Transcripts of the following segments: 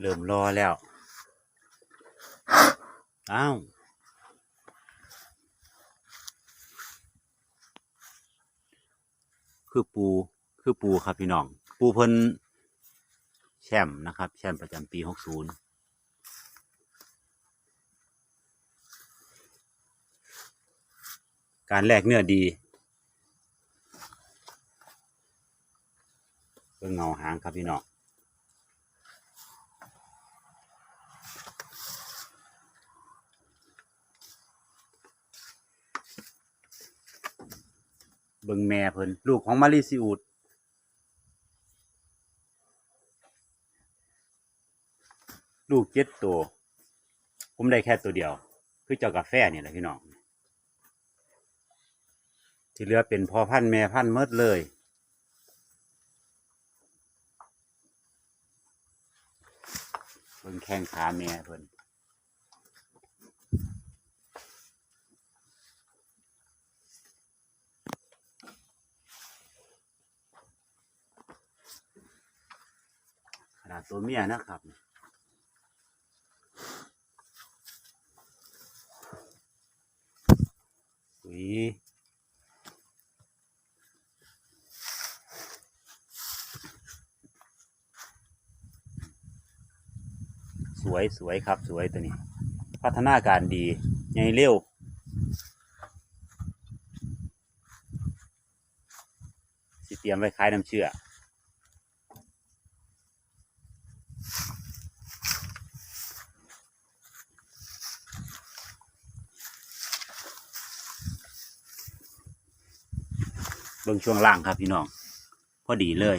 เริ่มรอแล้วอ้าวคือปูคือปูครับพี่น้อง ปูเพิ่นแชมป์นะครับ แชมป์ประจำปีหกศูนย์การแลกเนื้อดีเบิ่งเงาหางครับพี่น้อง เบิ่งแม่เพิ่นลูกของมาริซิอูดลูกเจ็ดตัว ผมได้แค่ตัวเดียว คือเจ้ากาแฟนี่แหละพี่น้องที่เหลือเป็นพ่อพันธุ์แม่พันธุ์เมดเลยเบิ่งแข้งขาแม่เพิ่นขนาด ตัวเมียนะครับุยสวยสวยครับสวยตัวนี้ พัฒนาการดีใหญ่เร็วสิเตรียมไว้ขายน้ำเชื่อ บิ้งช่วงล่างครับพี่น้อง พอดีเลย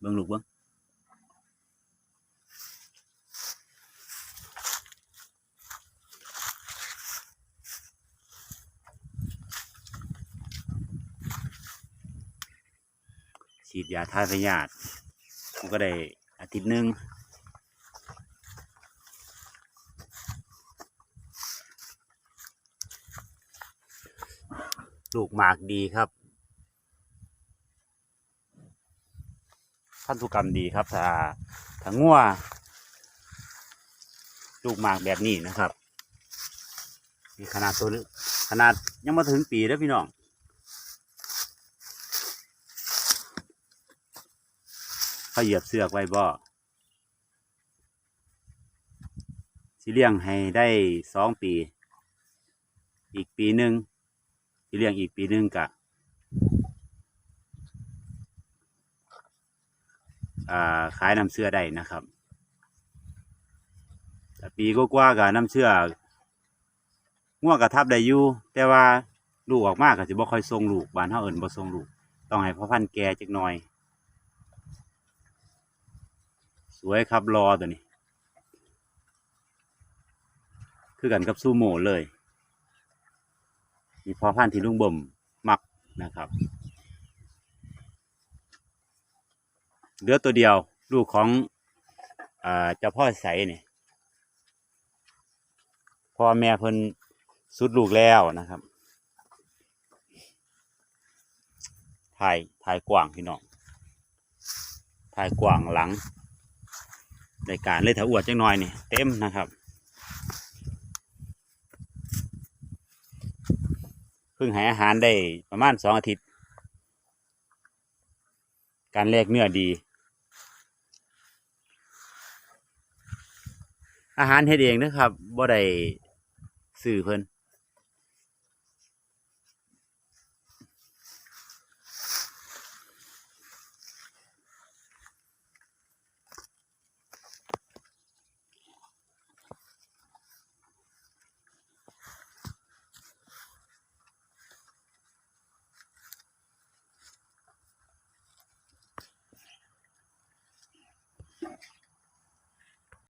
เบิ้งลูกเบิ้งฉีดยาทายพยาธิมันก็ได้อาทิตย์หนึ่งลูกหมากดีครับ พันธุกรรมดีครับถ้าถ้างัวลูกหมากแบบนี้นะครับมีขนาดตัวขนาดยังมาถึงปีแล้วพี่น้องเขาเหยียบเสือกไว้บ่สิเลี้ยงให้ได้สองปี อีกปีหนึ่งสิเลี้ยงอีกปีหนึ่งกะ อ่า ขายน้ำเชื่อได้นะครับแต่ปีก็กว่ากับน้ำเชื่อง่วงกระทับได้อยู่แต่ว่าลูกออกมากก็จะบ่ค่อยทรงลูกบ้านเฮาเอิ้นบ่ทรงลูก ต้องให้พ่อพันธุ์แก่จักหน่อย สวยครับรอตัวนี้ คือกันกับซูโม่เลย มีพ่อพันธุ์ที่ลุงบ่มมักนะครับ เหลือตัวเดียว ลูกของอเจ้าพ่อใสเนี่ยพ่อแม่เพิ่นสุดลูกแล้วนะครับ ถ่ายถ่ายกว้างพี่น้อง ถ่ายกว้างหลัง ในการเลยถ้าอวดจังหน่อยนี่เต็มนะครับเพิ่งให้อาหารได้ประมาณสองอาทิตย์ การแลกเนื้อดี อาหารเฮ็ดเองนะครับบ่ได้ซื้อเพิ่น